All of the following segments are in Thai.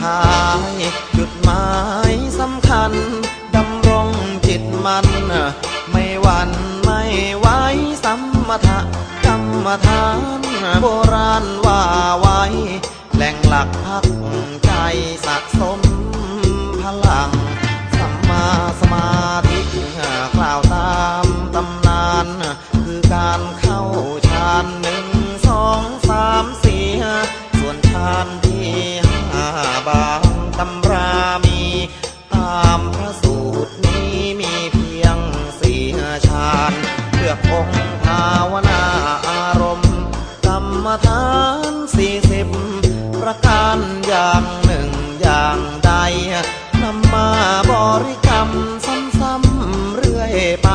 ท้ายจุดหมายสำคัญดำรงจิตมัน ไม่หวั่นไม่ไหวสัมมทะกรรมฐานโบราณว่าไว้ แหล่งหลักพักใจสะสม มฐานสี่สิบประการอย่างหนึ่งอย่างใดนำมาบริกรรมซ้ำๆเรื่อยไป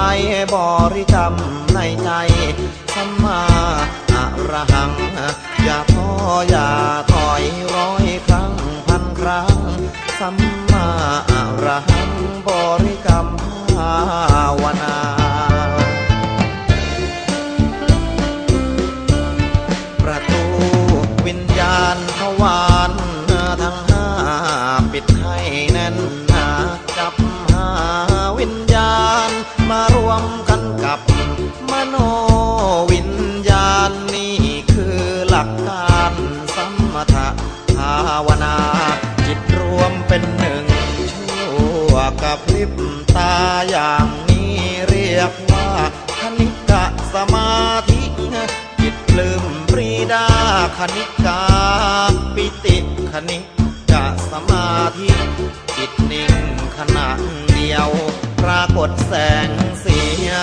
บริกรรมในใจสัมมาอรหัง อย่าท้ออย่าถอยร้อยครั้งพันครั้งสัมมาอรหังบริกรรมภาว พริบตาอย่างนี้เรียกว่าคณิกะสมาธิจิตปลืมปรีดาคณิกาปิติคณิกะสมาธิจิตนิ่งขณะเดียว ปรากฏแสงสี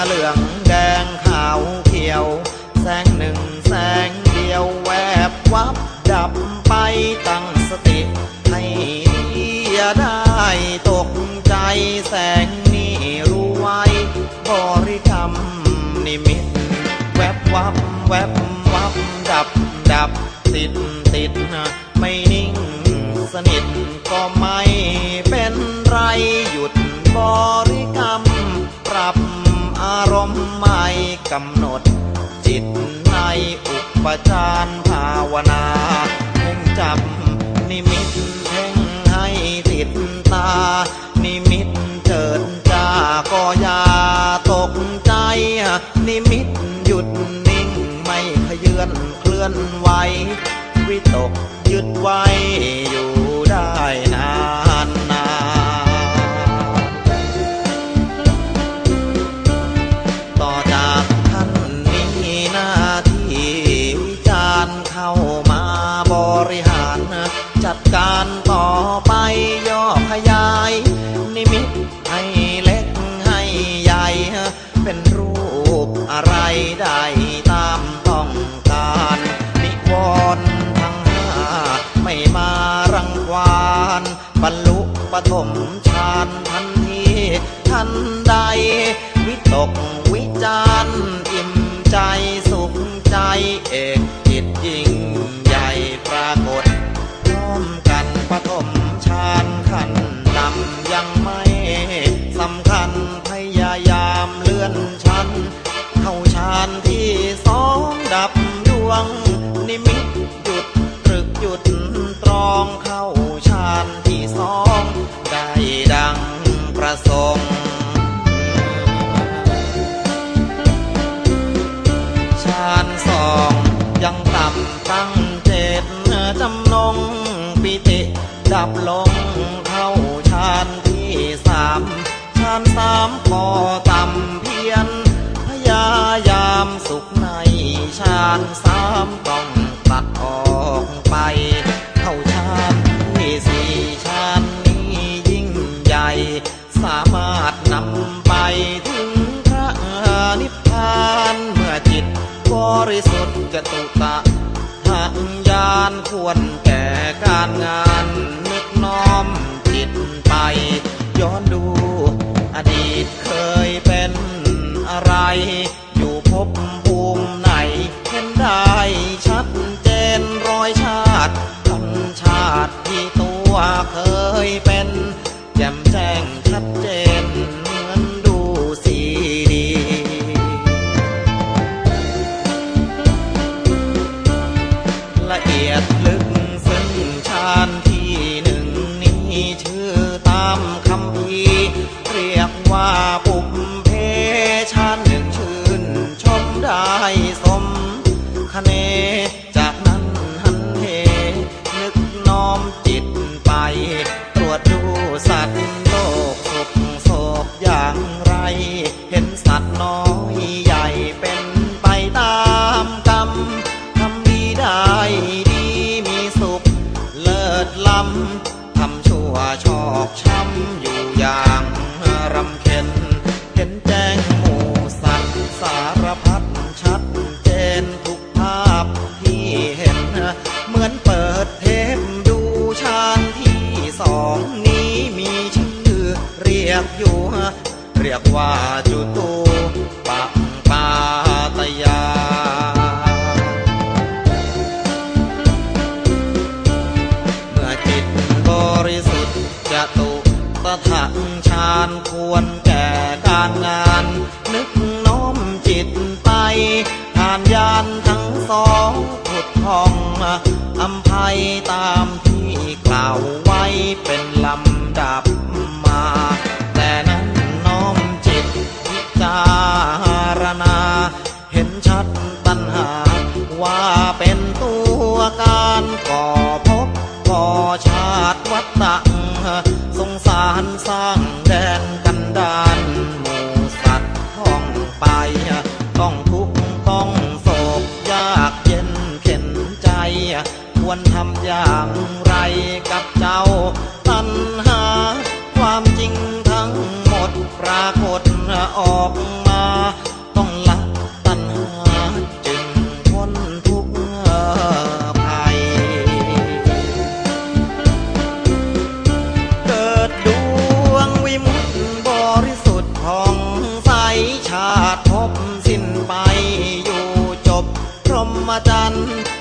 เหลืองแดงขาวเขียว แสงหนึ่งแสงเดียวแวบวับดับไปตั้ แวบวับดับดับติดติดไม่นิ่งสนิทก็ไม่เป็นไรหยุดบริกรรม ปรับอารมณ์ใหม่กำหนด จิตในอุปจารภาวนาคงจับนิมิต ตกยึดไว้อยู่ได้นานนานต่อจากท่านมีหน้าที่วิจารณ์เข้ามาบริหาร จัดการต่อไปานบรรลุปฐมฌานทันทีทันใด วิตกวิจารอิ่มใจสุขใจเอก พอต่ำเพียน พยายามสุขในชานสามต้องตัดออกไป เข้าชานที่สี่ชานนี้ยิ่งใหญ่ สามารถนำไปถึงพระนิพพานเมื่อจิตบริสุทธิ์จะตุตะหักยานควรแก่การงานนึกน้อมจิตไป ย้อนดู จ้งชัดเจ อย่างไร กว่าจุตูปะปาตยา เมื่อจิตบริสุทธิ์จะตุสถังชานควรแก่การงาน นึกน้อมจิตไปทานยานทั้งสองพุดทองอัมภัยตามที่กล่าวไว้เป็นลำดับ มจันทร์